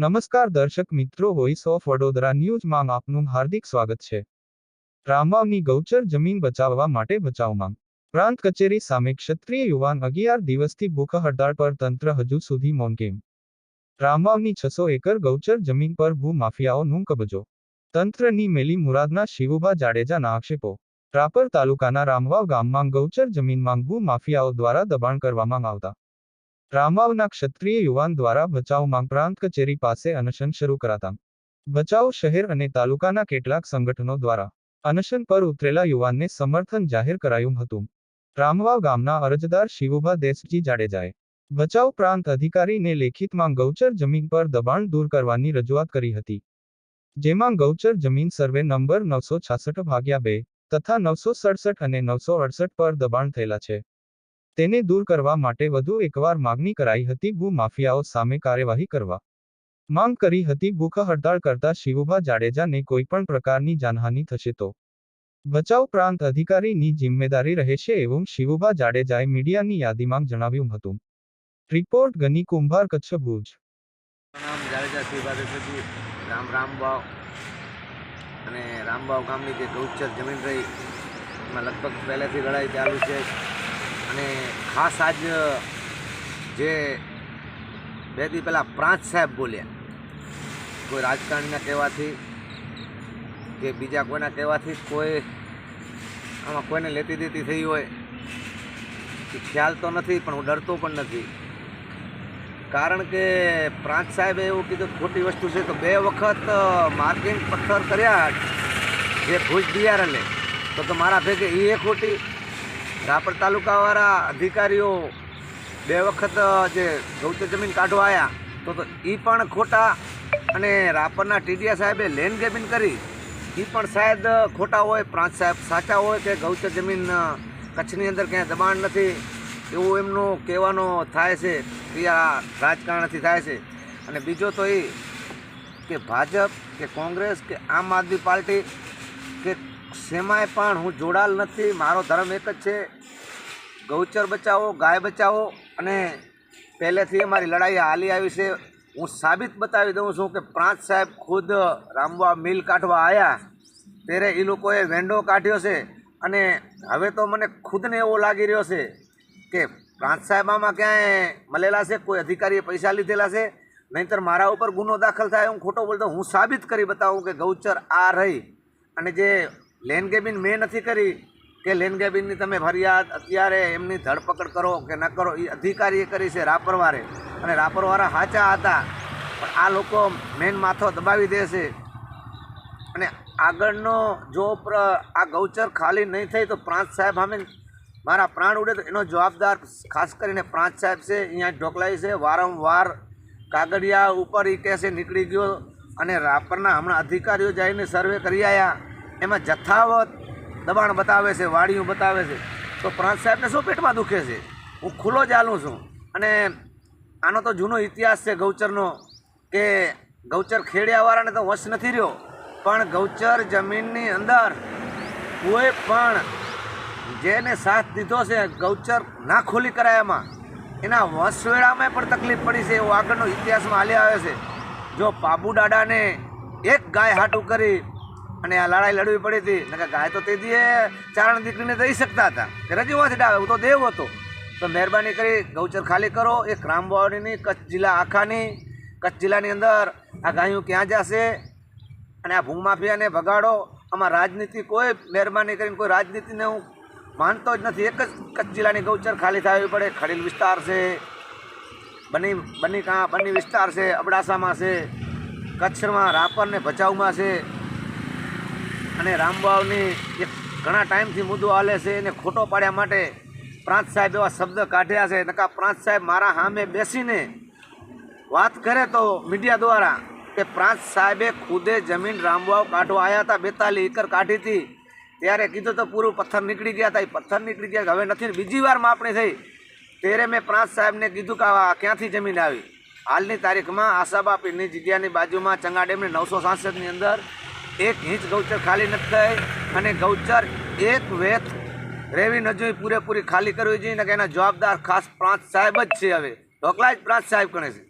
નમસ્કાર દર્શક મિત્રો વોઇસ ઓફ વડોદરા ન્યૂઝમાં આપનું હાર્દિક સ્વાગત છે. રામવાવની ગૌચર જમીન બચાવવા માટે બચાવ માંગ. પ્રાંત કચેરી સામે ક્ષત્રિય યુવાન અગિયાર દિવસથી ભૂખ હડતાળ પર તંત્ર હજુ સુધી મૌન કેમ? રામવાવની છસો એકર ગૌચર જમીન પર ભૂમાફિયાઓનું કબજો. તંત્રની મેલી મુરાદના શિવુભા જાડેજાના આક્ષેપો. રાપર તાલુકાના રામવાવ ગામમાં ગૌચર જમીનમાં ભૂમાફિયાઓ દ્વારા દબાણ કરવામાં આવતા. રામવાવના ક્ષત્રિય યુવાન દ્વારા બચાવ માંગ પ્રાંત કચેરી પાસે અનશન શરૂ કરાતા. ભચાઉ શહેર અને તાલુકાના કેટલાક સંગઠનો દ્વારા અનશન પર ઉતરેલા યુવાનને સમર્થન જાહેર કરાયું હતું. રામવાવ ગામના અરજદાર શિવુભા દેસજી જાડેજાએ ભચાઉ પ્રાંત અધિકારીને લેખિતમાં ગૌચર જમીન પર દબાણ દૂર કરવાની રજૂઆત કરી હતી. જેમાં ગૌચર જમીન સર્વે નંબર નવસો છાસઠ ભાગ્યા બે તથા નવસો સડસઠ અને નવસો અડસઠ પર દબાણ થયેલા છે. તેને દૂર કરવા માટે વધુ એકવાર માગણી કરાઈ હતી ભૂ માફિયાઓ સામે કાર્યવાહી કરવા. માંગ કરી હતી ભૂખ હડતાળ કરતા શિવુભા જાડેજાને કોઈપણ પ્રકારની જાનહાનિ થશે તો. ભચાઉ પ્રાંત અધિકારીની જિમ્મેદારી રહેશે એવું શિવુભા જાડેજાએ મીડિયાની યાદીમાં જણાવ્યું હતું. રિપોર્ટ ગની કુંભાર કચ્છ ભુજ. રામ રામબાવ અને રામબાવ ગામની જે ગૌચર જમીન રહી, એમાં લગભગ પહેલેથી લડાઈ ચાલુ છે. અને ખાસ આજ જે બે દી પહેલાં પ્રાંત સાહેબ બોલ્યા. કોઈ રાજકારણીના કહેવાથી કે બીજા કોઈના કહેવાથી કોઈ આમાં કોઈને લેતી દેતી થઈ હોય, એ ખ્યાલ તો નથી, પણ હું ડરતો પણ નથી. કારણ કે પ્રાંત સાહેબે એવું કીધું ખોટી વસ્તુ છે તો બે વખત માર્કિંગ પથ્થર કર્યા જે ભુજ ડીઆરએલે તો તો મારા ભેગે એ ખોટી રાપર તાલુકાવાળા અધિકારીઓ બે વખત જે ગૌચર જમીન કાઢવા આવ્યા તો તો એ પણ ખોટા અને રાપરના ટીડીયા સાહેબે લેન ગેબિન કરી. એ પણ શાયદ ખોટા હોય, પ્રાંત સાહેબ સાચા હોય કે ગૌચર જમીન કચ્છની અંદર ક્યાંય દબાણ નથી, એવું એમનું કહેવાનો થાય છે કે આ રાજકારણથી થાય છે. અને બીજો તો એ કે ભાજપ કે કોંગ્રેસ કે આમ આદમી પાર્ટી કે શેમાંય પણ હું જોડાયેલ નથી. મારો ધર્મ એક જ છે. ગૌચર બચાવો, ગાય બચાવો અને પહેલેથી અમારી લડાઈ હાલી આવી છે. હું સાબિત બતાવી દઉં છું કે પ્રાંત સાહેબ ખુદ રામવા મિલ કાઢવા આવ્યા ત્યારે એ લોકોએ વેંડો કાઢ્યો છે અને હવે તો મને ખુદને એવો લાગી રહ્યો છે કે પ્રાંત સાહેબ આમાં ક્યાંય મળેલા છે? કોઈ અધિકારીએ પૈસા લીધેલા છે? નહીંતર મારા ઉપર ગુનો દાખલ થાય હું ખોટો બોલતો હું સાબિત કરી બતાવું કે ગૌચર આ રહી. અને જે લેન ગેબિન મેં નથી કરી કે લેન ગેબિનની તમે ફરિયાદ અત્યારે એમની ધરપકડ કરો કે ન કરો એ અધિકારીએ કરી છે રાપરવારે. અને રાપરવાળા સાચા હતા. પણ આ લોકો મેન માથો દબાવી દે છે. અને આગળનો જો આ ગૌચર ખાલી નહીં થઈ તો પ્રાંત સાહેબ અમે મારા પ્રાણ ઉડે તો એનો જવાબદાર ખાસ કરીને પ્રાંત સાહેબ છે અહીંયા ઢોકલાઈ છે, વારંવાર કાગડિયા ઉપર એ કહેશે નીકળી ગયો. અને રાપરના હમણાં અધિકારીઓ જઈને સર્વે કરી આવ્યા એમાં જથ્થાવત દબાણ બતાવે છે, વાડીઓ બતાવે છે. તો પ્રાંત સાહેબને શું પેટમાં દુખે છે? હું ખુલ્લો જ હાલું છું. અને આનો તો જૂનો ઇતિહાસ છે ગૌચરનો, કે ગૌચર ખેડિયાવાળાને તો વશ નથી રહ્યો. પણ ગૌચર જમીનની અંદર કોઈ પણ જેને સાથ દીધો છે, ગૌચર ના ખોલી કરાય એમાં. એના વસવેળામાં પણ તકલીફ પડી છે, એવો આગળનો ઇતિહાસમાં હાલી આવે છે. જો પાબુ દાદાને એક ગાય હાટું કરી અને આ લડાઈ લડવી પડી હતી. નકર ગાય તો તે દીએ ચારણ દીકરીને દઈ શકતા હતા. રજૂઆત ડાવે, હું તો દેવ હતો. તો મહેરબાની કરી ગૌચર ખાલી કરો. એક ક્રામવાડીની કચ્છ જિલ્લા આખાની, કચ્છ જિલ્લાની અંદર આ ગાયું ક્યાં જશે? અને આ ભૂમાફિયાને ભગાડો. આમાં રાજનીતિ કોઈ મહેરબાની કરીને કોઈ રાજનીતિને હું માનતો જ નથી. એક જ કચ્છ જિલ્લાની ગૌચર ખાલી થવી પડે. ખડીલ વિસ્તાર છે. બની બની કાં, બની વિસ્તાર છે. અબડાસામાં છે. કચ્છમાં રાપર ને ભચાઉમાં છે. અને રામબાવની એક ઘણા ટાઈમથી મુદ્દો હાલે છે એને ખોટો પાડ્યા માટે પ્રાંત સાહેબ એવા શબ્દ કાઢ્યા છે. નકા પ્રાંત સાહેબ મારા સામે બેસીને વાત કરે તો મીડિયા દ્વારા કે પ્રાંત સાહેબે ખુદે જમીન રામવાવ કાઢવા આવ્યા હતા, બેતાલીસ એકર કાઢી હતી. ત્યારે કીધું તો પૂરું પથ્થર નીકળી ગયા હતા. એ પથ્થર નીકળી ગયા, હવે નથી બીજી વાર માપણી થઈ. ત્યારે મેં પ્રાંત સાહેબને કીધું કે આ ક્યાંથી જમીન આવી? હાલની તારીખમાં આશાબા પીરની જગ્યાની બાજુમાં ચંગા ડેમની નવસો સાસઠની અંદર એક ઇંચ ગૌચર ખાલી નથી થઈ અને ગૌચર એક વેત રેવી ન જોઈ પૂરેપૂરી ખાલી કરવી જોઈએ ને કે એના જવાબદાર ખાસ પ્રાંત સાહેબ જ છે હવે. ઢોકલા જ પ્રાંત સાહેબ ગણે છે.